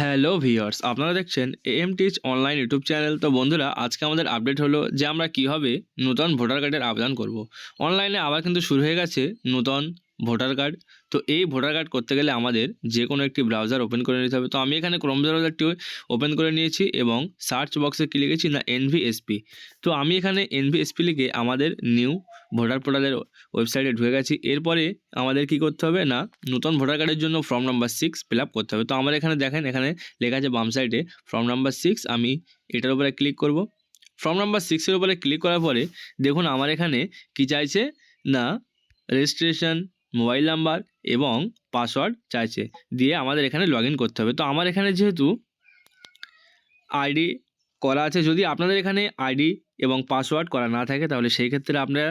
Hello viewers, আপনারা দেখছেন AM teach online YouTube channel. তো বন্ধুরা, আজকে আমাদের আপডেট হলো যে আমরা কীভাবে নূতন ভোটার কার্ডের আবেদন করব। অনলাইনে আবার কিন্তু শুরু হয়ে গেছে নূতন ভোটার কার্ড। তো এই ভোটার কার্ড করতে গেলে আমাদের যে কোনো একটি ব্রাউজার ওপেন করে নিতে হবে। তো আমি এখানে ক্রোম ব্রাউজারটি ওপেন করে নিয়েছি এবং সার্চ বক্সে লিখেছি না, এনভিএসপি। তো আমি এখানে এনভিএসপি লিখে আমাদের নিউ ভোটার পোর্টালের ওয়েবসাইটে ঢুকে গেছি। এরপরে আমাদের কি করতে হবে না, নতুন ভোটার কার্ডের জন্য form number six fill up করতে হবে। তো আমার এখানে দেখেন, এখানে লেখা আছে বাম সাইডে ফর্ম নাম্বার সিক্স আমি এটার উপরে ক্লিক করব। ফর্ম নাম্বার সিক্সের উপরে ক্লিক করার পরে দেখুন আমার এখানে কি চাইছে না রেজিস্ট্রেশন মোবাইল নাম্বার এবং পাসওয়ার্ড চাইছে। দিয়ে আমাদের এখানে লগ করতে হবে। তো আমার এখানে যেহেতু আইডি করা আছে। যদি আপনাদের এখানে আইডি এবং পাসওয়ার্ড করা না থাকে, তাহলে সেই ক্ষেত্রে আপনারা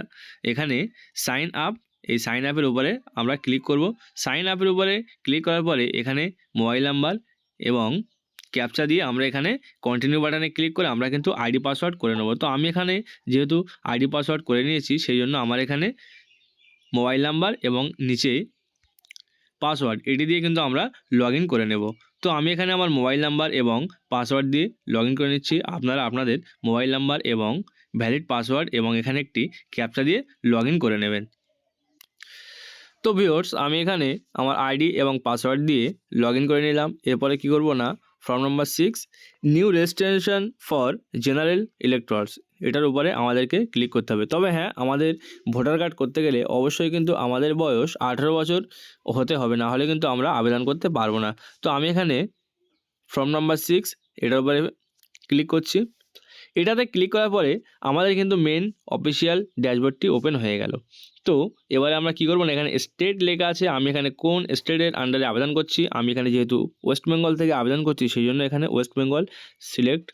এখানে সাইন আপ, এই সাইন আপের উপরে আমরা ক্লিক করব। সাইন আপের উপরে ক্লিক করার পরে এখানে মোবাইল নাম্বার এবং ক্যাপচা দিয়ে আমরা এখানে কন্টিনিউ বাটনে ক্লিক করে আমরা কিন্তু আইডি পাসওয়ার্ড করে নেব। তো আমি এখানে যেহেতু আইডি পাসওয়ার্ড করে নিয়েছি, সেই জন্য আমার এখানে মোবাইল নাম্বার এবং নিচে পাসওয়ার্ড, এটি দিয়ে কিন্তু আমরা লগ করে নেব। তো আমি এখানে আমার মোবাইল নাম্বার এবং পাসওয়ার্ড দিয়ে লগ করে নিচ্ছি। আপনারা আপনাদের মোবাইল নাম্বার এবং ভ্যালিড পাসওয়ার্ড এবং এখানে একটি ক্যাপচা দিয়ে লগ করে নেবেন। তো ভিওর্স আমি এখানে আমার আইডি এবং পাসওয়ার্ড দিয়ে লগ করে নিলাম। এরপরে কি করব না? Form number six new registration for general electors এটার উপরে আমাদেরকে ক্লিক করতে হবে। তবে হ্যাঁ আমাদের ভোটার কার্ড করতে গেলে অবশ্যই কিন্তু আমাদের বয়স আঠেরো বছর হতে হবে, না হলে কিন্তু আমরা আবেদন করতে পারব না। তো আমি এখানে ফর্ম নাম্বার সিক্স এটার উপরে ক্লিক করছি। এটাতে ক্লিক করার পরে আমাদের কিন্তু মেন অফিসিয়াল ড্যাশবোর্ডটি ওপেন হয়ে গেল। তো এবারে আমরা কী করব না, এখানে স্টেট লেখা আছে, আমি এখানে কোন স্টেটের আন্ডারে আবেদন করছি, আমি এখানে যেহেতু ওয়েস্ট বেঙ্গল থেকে আবেদন করছি, সেই জন্য এখানে ওয়েস্ট বেঙ্গল সিলেক্ট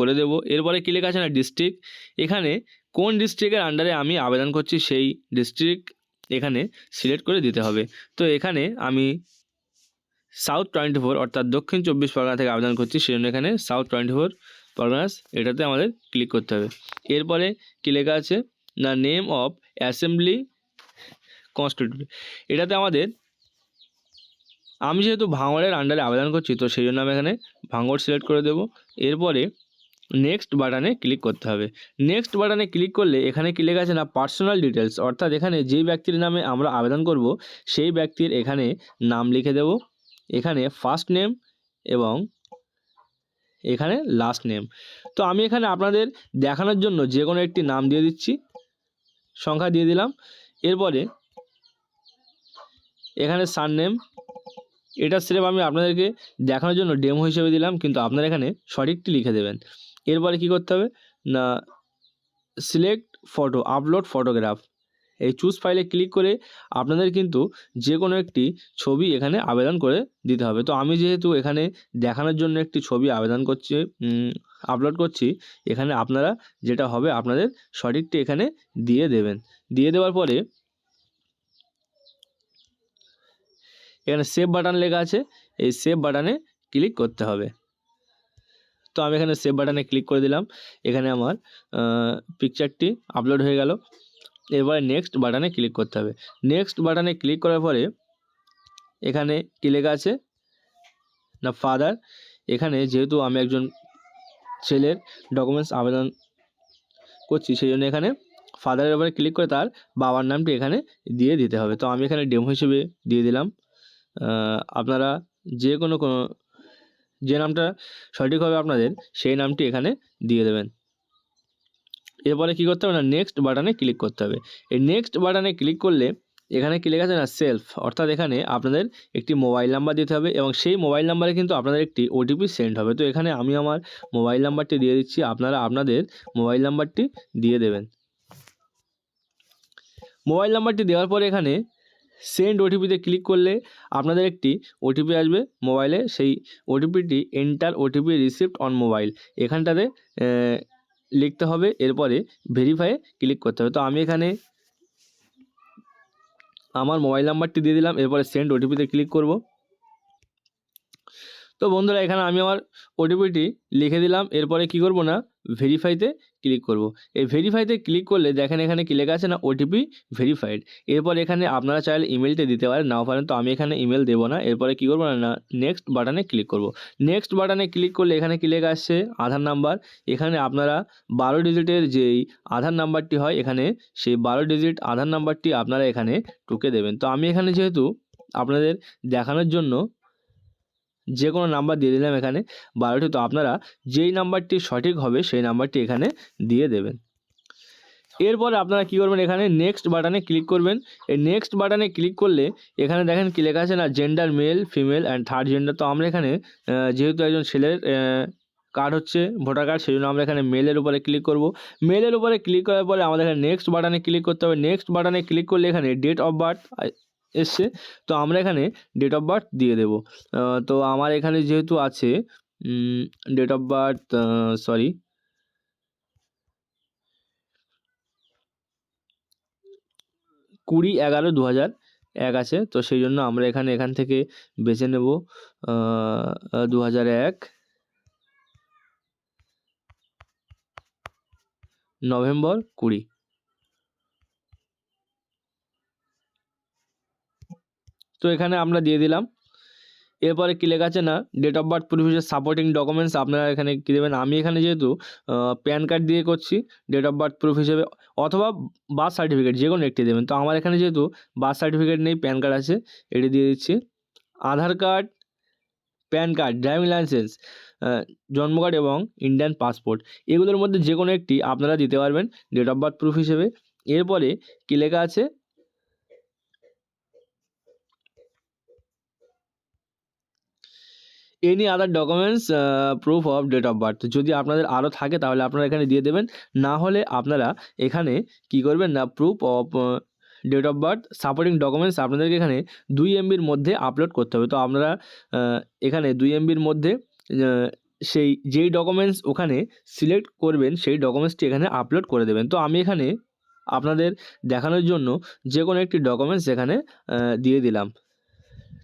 করে দেবো। এরপরে কী আছে না ডিস্ট্রিক্ট এখানে কোন ডিস্ট্রিক্টের আন্ডারে আমি আবেদন করছি সেই ডিস্ট্রিক্ট এখানে সিলেক্ট করে দিতে হবে। তো এখানে আমি সাউথ টোয়েন্টি ফোর অর্থাৎ দক্ষিণ চব্বিশ পরগনা থেকে আবেদন করছি সেই জন্য এখানে সাউথ টোয়েন্টি ফোর পরগনাস এটাতে আমাদের ক্লিক করতে হবে। এরপরে কী লেখা আছে? না নেম অফ অ্যাসেম্বলি কনস্টিটিউট এটাতে আমাদের, আমি যেহেতু ভাঙড়ের আন্ডারে আবেদন করছি, তো সেই জন্য আমি এখানে ভাঙড় সিলেক্ট করে দেবো। এরপরে নেক্সট বাটনে ক্লিক করতে হবে। নেক্সট বাটনে ক্লিক করলে এখানে কী লেখা আছে না? পার্সোনাল ডিটেলস অর্থাৎ এখানে যেই ব্যক্তির নামে আমরা আবেদন করব, সেই ব্যক্তির এখানে নাম লিখে দেব, এখানে ফার্স্ট নেম এবং এখানে লাস্ট নেম তো আমি এখানে আপনাদের দেখানোর জন্য যে কোনো একটি নাম দিয়ে দিচ্ছি, সংখ্যা দিয়ে দিলাম। এরপরে এখানে সার নেম এটা স্রেফ আমি আপনাদেরকে দেখানোর জন্য ডেমো হিসেবে দিলাম, কিন্তু আপনারা এখানে সঠিকটি লিখে দেবেন। এরপরে কি করতে হবে? না সিলেক্ট ফটো আপলোড ফটোগ্রাফ এই চুজ ফাইলে ক্লিক করে আপনাদের কিন্তু যে কোনো একটি ছবি এখানে আবেদন করে দিতে হবে। তো আমি যেহেতু এখানে দেখানোর জন্য একটি ছবি আবেদন করছি আপলোড করছি, এখানে আপনারা যেটা হবে আপনাদের সঠিকটি এখানে দিয়ে দেবেন। দিয়ে দেওয়ার পরে এখানে সেভ বাটন লেখা আছে, এই সেভ বাটনে ক্লিক করতে হবে। তো আমি এখানে সেভ বাটনে ক্লিক করে দিলাম। এখানে আমার পিকচারটি আপলোড হয়ে গেল। এরপরে নেক্সট বাটনে ক্লিক করতে হবে। নেক্সট বাটনে ক্লিক করার পরে এখানে কী লেখা আছে? না ফাদার এখানে যেহেতু আমি একজন ছেলের ডকুমেন্টস আবেদন করছি, সেই জন্য এখানে ফাদারের উপরে ক্লিক করে তার বাবার নামটি এখানে দিয়ে দিতে হবে। তো আমি এখানে ডেমো হিসেবে দিয়ে দিলাম। আপনারা যে কোনো কোনো যে নামটা সঠিক হবে আপনাদের, সেই নামটি এখানে দিয়ে দেবেন। এরপরে কী করতে হবে না নেক্সট বাটনে ক্লিক করতে হবে। এই নেক্সট বাটনে ক্লিক করলে এখানে ক্লিক আছে না সেলফ অর্থাৎ এখানে আপনাদের একটি মোবাইল নাম্বার দিতে হবে এবং সেই মোবাইল নাম্বারে কিন্তু আপনাদের একটি ওটিপি সেন্ড হবে। তো এখানে আমি আমার মোবাইল নাম্বারটি দিয়ে দিচ্ছি, আপনারা আপনাদের মোবাইল নাম্বারটি দিয়ে দেবেন। মোবাইল নাম্বারটি দেওয়ার পরে এখানে সেন্ড ওটিপিতে ক্লিক করলে আপনাদের একটি ওটিপি আসবে মোবাইলে সেই ওটিপিটি enter OTP receipt on mobile এখানটাতে লিখতে হবে। এরপরে ভেরিফাইয়ে ক্লিক করতে হবে। তো আমি এখানে আমার মোবাইল নাম্বারটি দিয়ে দিলাম। এরপরে সেন্ড ওটিপিতে ক্লিক করব। তো বন্ধুরা, এখানে আমি আমার ওটিপিটি লিখে দিলাম। এরপরে কি করব না? ভেরিফাইতে ক্লিক করব। এই ভেরিফাইতে ক্লিক করলে দেখেন এখানে কি লেখা আছে না? ওটিপি ভেরিফাইড এরপর এখানে আপনারা চাইলে ইমেলটা দিতে পারেন, নাও পারেন। তো আমি এখানে ইমেল দেবো না। এরপরে কী করব না? নেক্সট বাটনে ক্লিক করব। নেক্সট বাটনে ক্লিক করলে এখানে কী লেখা আসছে? আধার নাম্বার এখানে আপনারা বারো ডিজিটের যেই আধার নাম্বারটি হয়, এখানে সেই বারো ডিজিট আধার নাম্বারটি আপনারা এখানে টুকে দেবেন। তো আমি এখানে যেহেতু আপনাদের দেখানোর জন্য যে কোনো নাম্বার দিয়ে দিলাম এখানে বারোটি, তো আপনারা যেই নাম্বারটি সঠিক হবে সেই নাম্বারটি এখানে দিয়ে দেবেন। এরপরে আপনারা কী করবেন এখানে নেক্সট বাটনে ক্লিক করবেন। এই নেক্সট বাটনে ক্লিক করলে এখানে দেখেন কী লেখা আছে না gender male female and third gender তো আমরা এখানে যেহেতু একজন ছেলের কার্ড হচ্ছে ভোটার কার্ড সেই জন্য আমরা এখানে মেলের উপরে ক্লিক করব। মেলের উপরে ক্লিক করার পরে আমাদের এখানে নেক্সট বাটনে ক্লিক করতে হবে। নেক্সট বাটনে ক্লিক করলে এখানে ডেট অফ বার্থ এসছে, তো আমরা এখানে ডেট অফ বার্থ দিয়ে দেবো। তো আমার এখানে যেহেতু আছে ডেট অফ বার্থ সরি কুড়ি এগারো দু হাজার এক আছে, তো সেই জন্য আমরা এখানে এখান থেকে বেছে নেব দু হাজার এক। নভেম্বর কুড়ি। তো এখানে আমরা দিয়ে দিলাম। এরপরে কী লেখা আছে না date of birth proof supporting documents আপনারা এখানে কী দেবেন? আমি এখানে যেহেতু প্যান কার্ড দিয়ে করছি ডেট অফ বার্থ প্রুফ হিসেবে, অথবা বার্থ সার্টিফিকেট যে কোনো একটি দেবেন। তো আমার এখানে যেহেতু বার্থ সার্টিফিকেট নেই প্যান কার্ড আছে, এটি দিয়ে দিচ্ছি। Aadhaar card PAN card driving licence জন্ম কার্ড এবং ইন্ডিয়ান পাসপোর্ট এগুলোর মধ্যে যে কোনো একটি আপনারা দিতে পারবেন ডেট অফ বার্থ প্রুফ হিসেবে। এরপরে কী লেখা আছে any other documents proof of date of birth যদি আপনাদের আরও থাকে, তাহলে আপনারা এখানে দিয়ে দেবেন। না হলে আপনারা এখানে কি করবেন না proof of date of birth supporting documents আপনাদেরকে এখানে দুই এমবির মধ্যে আপলোড করতে হবে। তো আপনারা এখানে দুই এমবির মধ্যে সেই যেই ডকুমেন্টস ওখানে সিলেক্ট করবেন, সেই ডকুমেন্টসটি এখানে আপলোড করে দেবেন। তো আমি এখানে আপনাদের দেখানোর জন্য যে কোনো একটি ডকুমেন্টস এখানে দিয়ে দিলাম।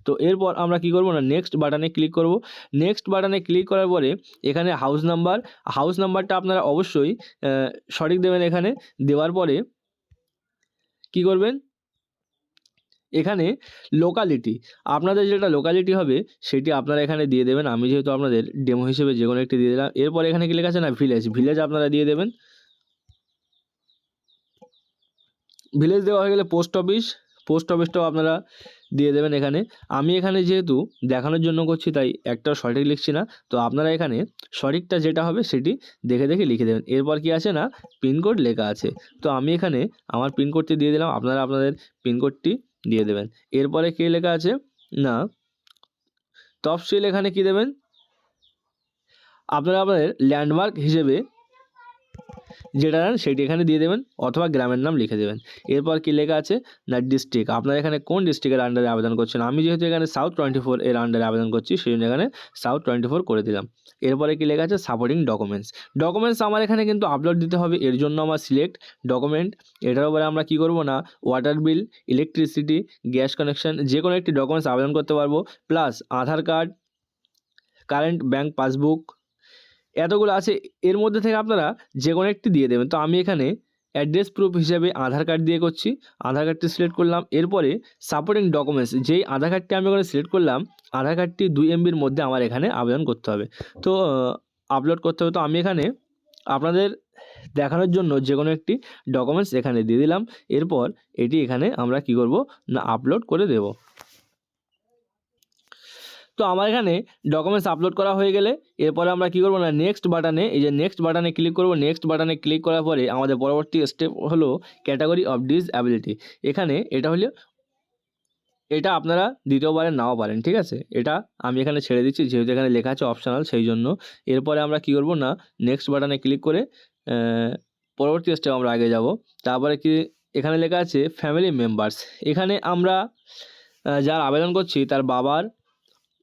তো এরপর আমরা কি করব না নেক্সট বাটনে ক্লিক করব। নেক্সট বাটনে ক্লিক করার পরে এখানে হাউস নাম্বার হাউস নাম্বারটা আপনারা অবশ্যই সঠিক দেবেন এখানে। দেওয়ার পরে কি করবেন? এখানে লোকালিটি আপনাদের যেটা লোকালিটি হবে সেটি আপনারা এখানে দিয়ে দেবেন। আমি যেহেতু আপনাদের ডেমো হিসেবে যে কোনো একটি দিয়ে দিলাম। এরপর এখানে কি লেখা আছে না ভিলেজ ভিলেজ আপনারা দিয়ে দেবেন। ভিলেজ দেওয়া হয়ে গেলে পোস্ট অফিস পোস্ট অফিসটাও আপনারা দিয়ে দেবেন এখানে। আমি এখানে যেহেতু দেখানোর জন্য করছি, তাই একটাও সঠিক লিখছি না। তো আপনারা এখানে সঠিকটা যেটা হবে সেটি দেখে দেখে লিখে দেবেন। এরপর কি আছে না? পিনকোড লেখা আছে। তো আমি এখানে আমার পিনকোডটি দিয়ে দিলাম। আপনারা আপনাদের পিনকোডটি দিয়ে দেবেন। এরপরে কে লেখা আছে? না। তফসিল এখানে কি দেবেন? আপনারা আপনাদের ল্যান্ডমার্ক হিসেবে যেটা নেন সেটি এখানে দিয়ে দেবেন অথবা গ্রামের নাম লিখে দেবেন। এরপর কি লেখা আছে? না ডিস্ট্রিক্ট আপনারা এখানে কোন ডিস্ট্রিক্টের আন্ডারে আবেদন করছেন? আমি যেহেতু এখানে সাউথ টোয়েন্টি ফোর এর আন্ডারে আবেদন করছি, সেই জন্য এখানে সাউথ টোয়েন্টি ফোর করে দিলাম। এরপরে কি লেখা আছে? সাপোর্টিং ডকুমেন্টস ডকুমেন্টস আমার এখানে কিন্তু আপলোড দিতে হবে, এর জন্য আমার সিলেক্ট ডকুমেন্ট এটার উপরে আমরা কি করব না? Water bill electricity gas connection যে কোনো একটি ডকুমেন্টস আবেদন করতে পারব। Plus Aadhaar card current bank passbook এতগুলো আছে, এর মধ্যে থেকে আপনারা যে কোনো একটি দিয়ে দেবেন। তো আমি এখানে অ্যাড্রেস প্রুফ হিসাবে আধার কার্ড দিয়ে করছি। আধার কার্ডটি সিলেক্ট করলাম। এরপরে সাপোর্টিং ডকুমেন্টস যেই আধার কার্ডটি আমি ওখানে সিলেক্ট করলাম, আধার কার্ডটি দুই এমবির মধ্যে আমার এখানে আবেদন করতে হবে। তো আপলোড করতে হবে। তো আমি এখানে আপনাদের দেখানোর জন্য যে কোনো একটি ডকুমেন্টস এখানে দিয়ে দিলাম। এরপর এটি এখানে আমরা কি করব? না আপলোড করে দেব। তো আমার এখানে ডকুমেন্টস আপলোড করা হয়ে গেলে এরপরে আমরা কি করব না নেক্সট বাটনে এই যে নেক্সট বাটনে ক্লিক করব নেক্সট বাটনে ক্লিক করার পরে আমাদের পরবর্তী স্টেপ হলো ক্যাটাগরি অফ ডিসঅ্যাবিলিটি এখানে এটা হলো, এটা আপনারা পারেন নাও পারেন, ঠিক আছে? এটা আমি এখানে ছেড়ে দিচ্ছি, যেহেতু এখানে লেখা আছে অপশনাল সেই জন্য। এরপরে আমরা কি করব না নেক্সট বাটনে ক্লিক করে পরবর্তী স্টেপ আমরা আগে যাব। তারপরে কি এখানে লেখা আছে ফ্যামিলি মেম্বার্স এখানে আমরা যার আবেদন করছি, তার বাবার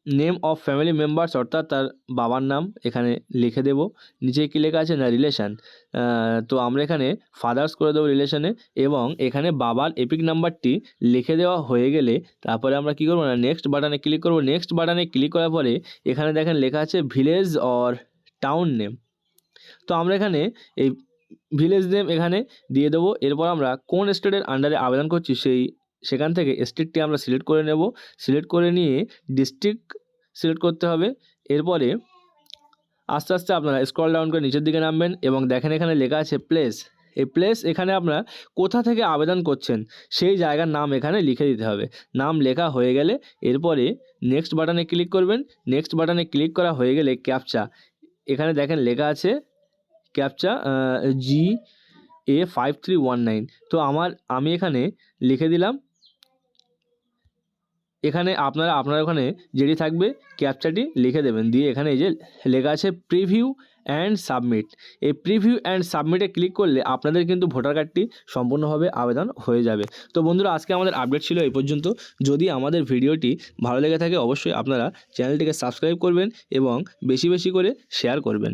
নেম অফ ফ্যামিলি মেম্বার্স অর্থাৎ তার বাবার নাম এখানে লিখে দেব। নিচে কী লেখা আছে? না রিলেশান তো আমরা এখানে ফাদার্স করে দেবো রিলেশানে এবং এখানে বাবার এপিক নাম্বারটি লিখে দেওয়া হয়ে গেলে তারপরে আমরা কী করব না নেক্সট বাটনে ক্লিক করব। নেক্সট বাটনে ক্লিক করার পরে এখানে দেখেন লেখা আছে ভিলেজ অর টাউন নেম তো আমরা এখানে এই ভিলেজ নেম এখানে দিয়ে দেবো। এরপর আমরা কোন স্টেটের আন্ডারে আবেদন করছি সেই সেখান থেকে স্টেটটি আমরা সিলেক্ট করে নেব। সিলেক্ট করে নিয়ে ডিস্ট্রিক্ট সিলেক্ট করতে হবে। এরপরে আস্তে আস্তে আপনারা স্ক্রল ডাউন করে নিচের দিকে নামবেন এবং দেখেন এখানে লেখা আছে প্লেস এই প্লেস এখানে আপনারা কোথা থেকে আবেদন করছেন সেই জায়গার নাম এখানে লিখে দিতে হবে। নাম লেখা হয়ে গেলে এরপরে নেক্সট বাটনে ক্লিক করবেন। নেক্সট বাটনে ক্লিক করা হয়ে গেলে ক্যাপচা এখানে দেখেন লেখা আছে captcha G A five three one nine তো আমার, আমি এখানে লিখে দিলাম। এখানে আপনারা, আপনার ওখানে যেটি থাকবে ক্যাপচাটি লিখে দেবেন। দিয়ে এখানে এই যে লেখা আছে প্রিভিউ অ্যান্ড সাবমিট এই প্রিভিউ অ্যান্ড সাবমিটে ক্লিক করলে আপনাদের কিন্তু ভোটার কার্ডটি সম্পূর্ণভাবে আবেদন হয়ে যাবে। তো বন্ধুরা, আজকে আমাদের আপডেট ছিল এই পর্যন্ত। যদি আমাদের ভিডিওটি ভালো লেগে থাকে, অবশ্যই আপনারা চ্যানেলটিকে সাবস্ক্রাইব করবেন এবং বেশি বেশি করে শেয়ার করবেন।